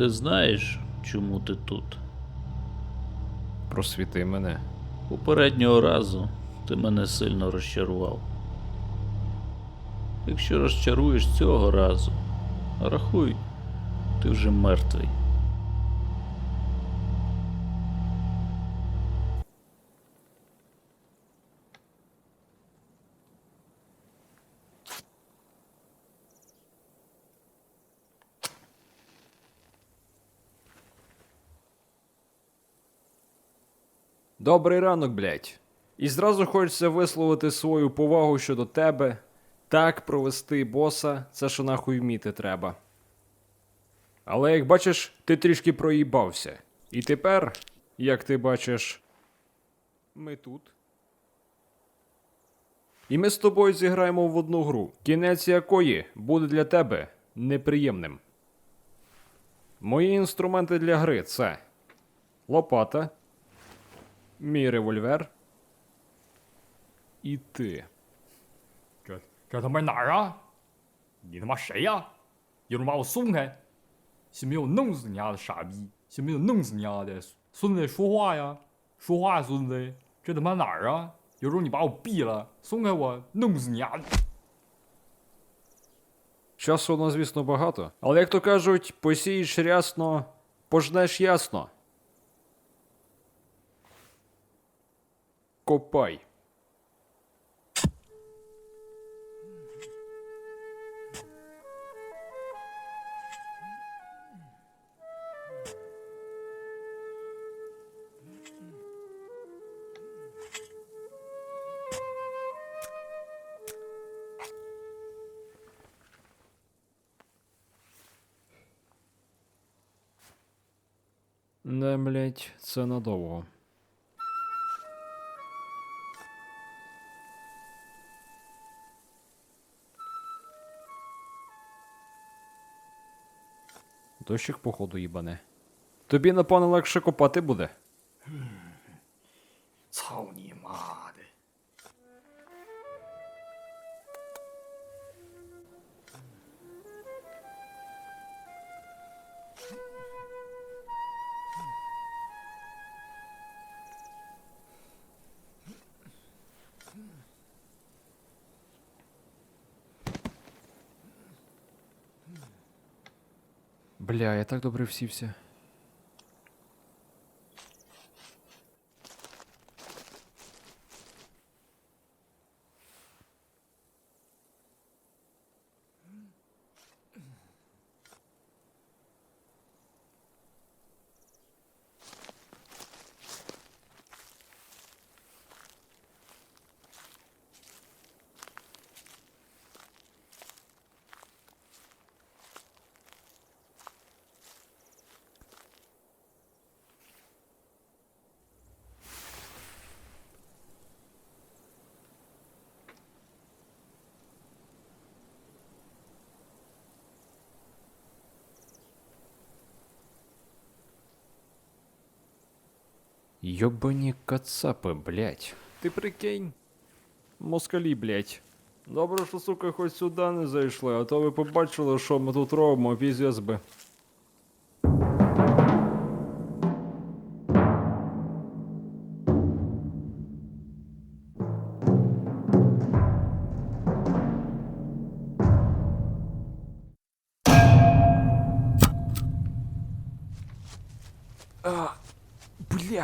Ти знаєш, чому ти тут? Просвіти мене. Попереднього разу ти мене сильно розчарував. Якщо розчаруєш цього разу, рахуй, ти вже мертвий. Добрий ранок, блядь. І зразу хочеться висловити свою повагу щодо тебе. Так провести боса, це що нахуй вміти треба. Але як бачиш, ти трішки проїбався. І тепер, як ти бачиш, ми тут. І ми з тобою зіграємо в одну гру, кінець якої буде для тебе неприємним. Мої інструменти для гри це лопата, мій револьвер і ти. 这这他妈哪儿啊？你他妈谁呀、有种把我松开！信不信我弄死你丫的傻逼？信不信我弄死你丫的孙子？说话呀，说话呀，孙子！这他妈哪儿啊？有种你把我毙了，松开我，弄死你丫的！ Часу у нас, звісно, багато. Але як то кажуть, посієш рясно, пожнеш ясно. Копай. Не, блять, це надовго. Дощик, походу, їбане. Тобі, напевно, легше копати буде. Бля, я так добре всівся. Йобані кацапи, блять. Ти прикинь. Москалі, блять. Добре, що, сука, хоч сюди не зайшли, а то ви побачили, що ми тут робимо, піздець би.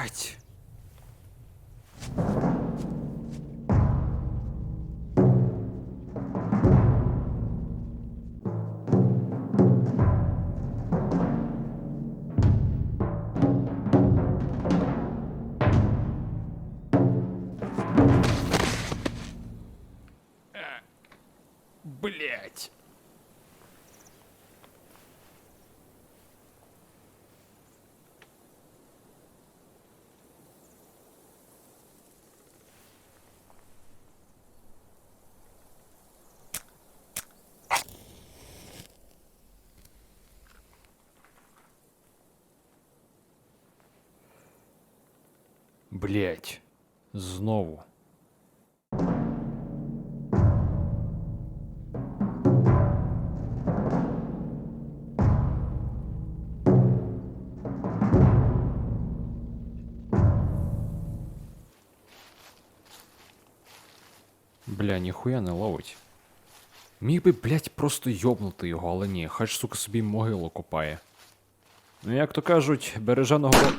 Блять. Блять, знову. Бля, ніхуя не ловить. Міг би, блядь, просто йобнути його, але ні, хай ж сука собі могилу копає. Ну, як то кажуть, береженого.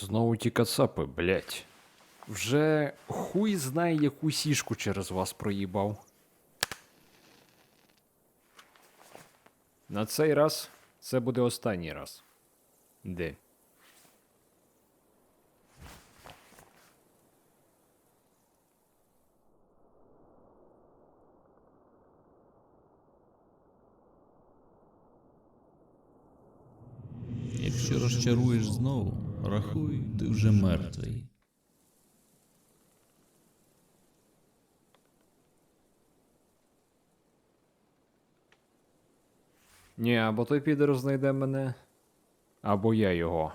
Знову ті кацапи, блядь. Вже хуй знає, яку сішку через вас проїбав. На цей раз це буде останній раз. Де? Якщо розчаруєш знову, рахуй, ти вже мертвий. Ні, або той підер знайде мене, або я його.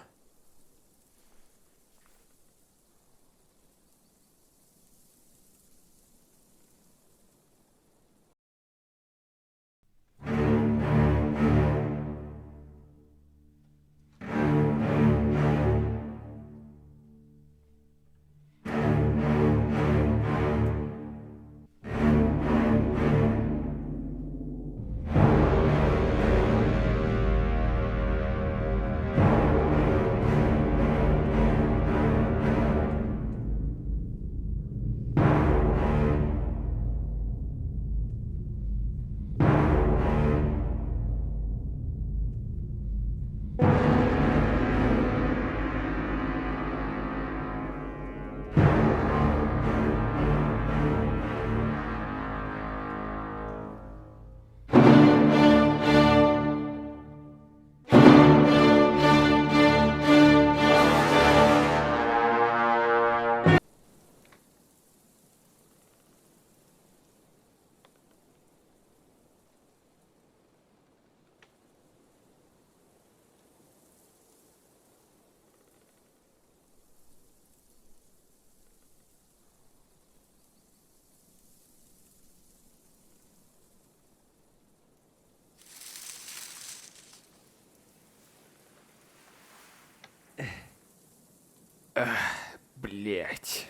Блять.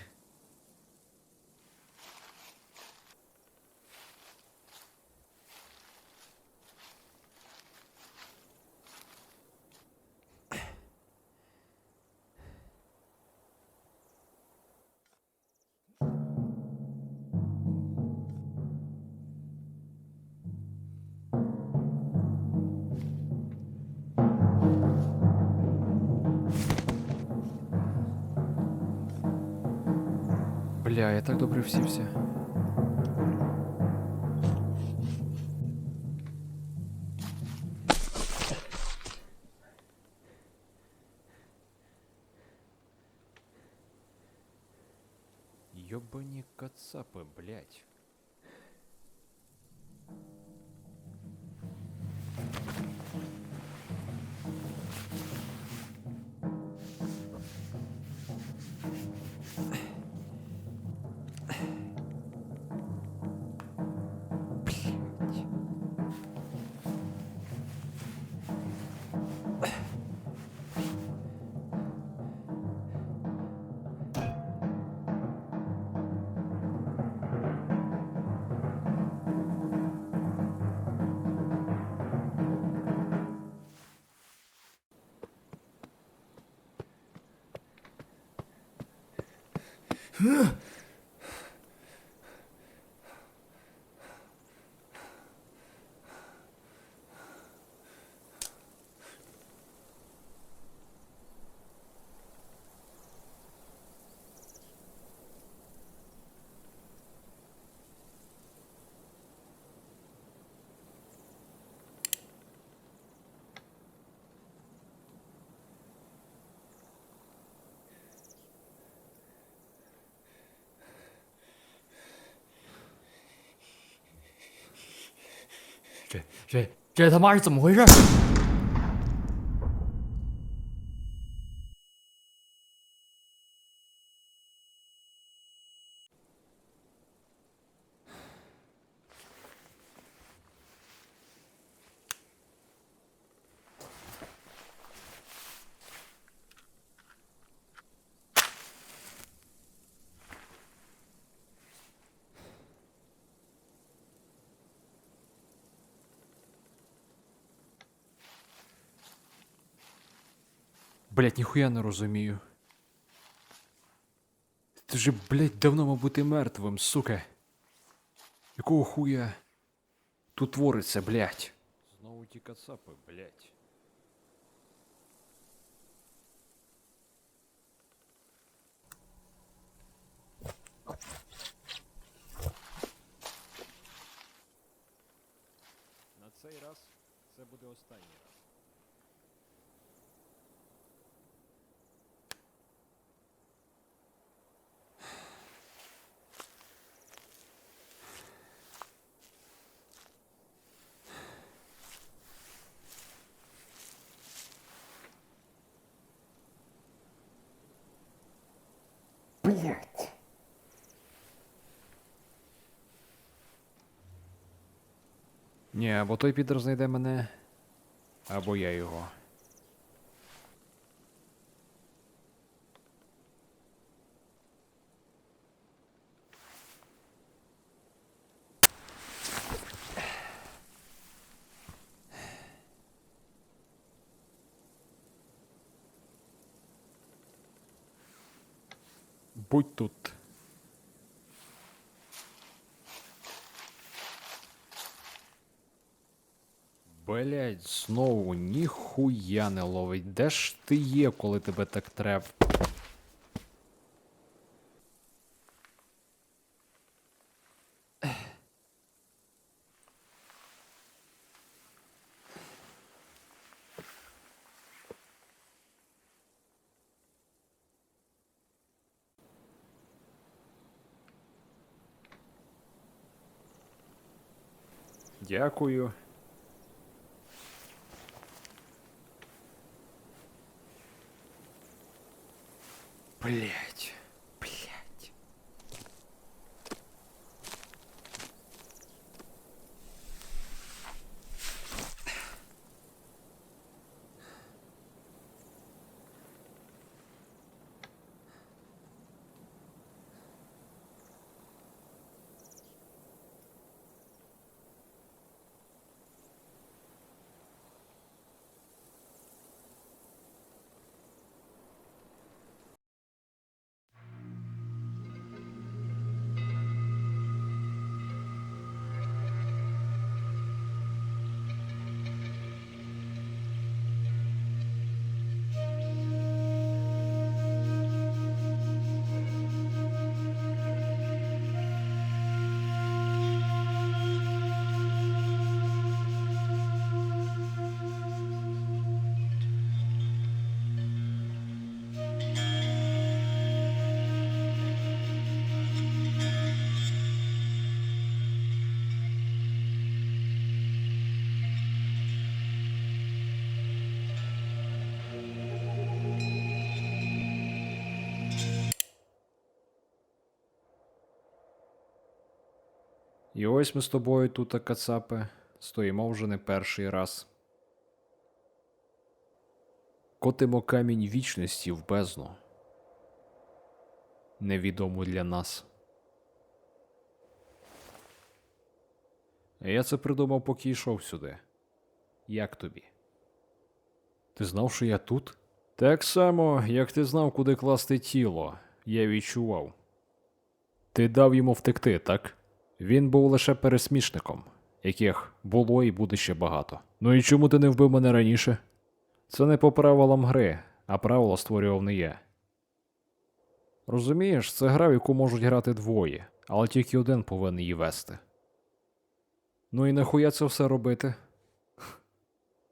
Бля, я так добре всівся. Ёбані кацапи, блядь. Блядь. Huh. 这这这他妈是怎么回事？Блять, ніхуя не розумію. Ти же, блять, давно мав бути мертвим, сука. Якого хуя тут твориться, блять? Знову ті кацапи, блять. На цей раз це буде останній раз. Ні, або той підер знайде мене, або я його. Будь тут. Блять, знову ніхуя не ловить. Де ж ти є, коли тебе так треба? Дякую. Блять, І ось ми з тобою тут, кацапи, стоїмо вже не перший раз. Котимо камінь вічності в бездну. Невідому для нас. Я це придумав, поки йшов сюди. Як тобі? Ти знав, що я тут? Так само, як ти знав, куди класти тіло, я відчував. Ти дав йому втекти, так? Він був лише пересмішником, яких було і буде ще багато. Ну і чому ти не вбив мене раніше? Це не по правилам гри, а правила створював не я. Розумієш, це гра, в яку можуть грати двоє, але тільки один повинен її вести. Ну і нахуя це все робити?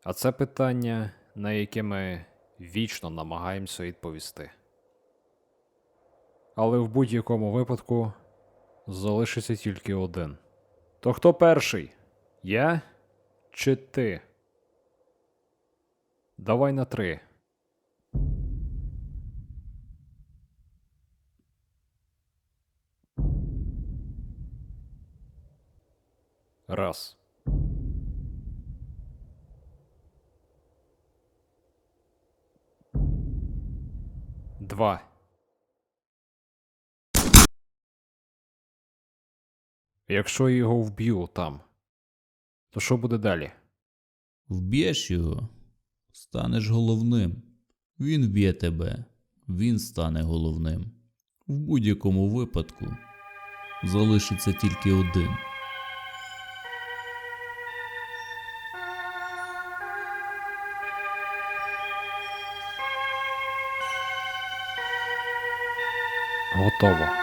А це питання, на яке ми вічно намагаємося відповісти. Але в будь-якому випадку залишиться тільки один. То хто перший? Я чи ти? Давай на три. Раз. Два. Якщо я його вб'ю там, то що буде далі? Вб'єш його, станеш головним. Він вб'є тебе, він стане головним. В будь-якому випадку залишиться тільки один. Готово.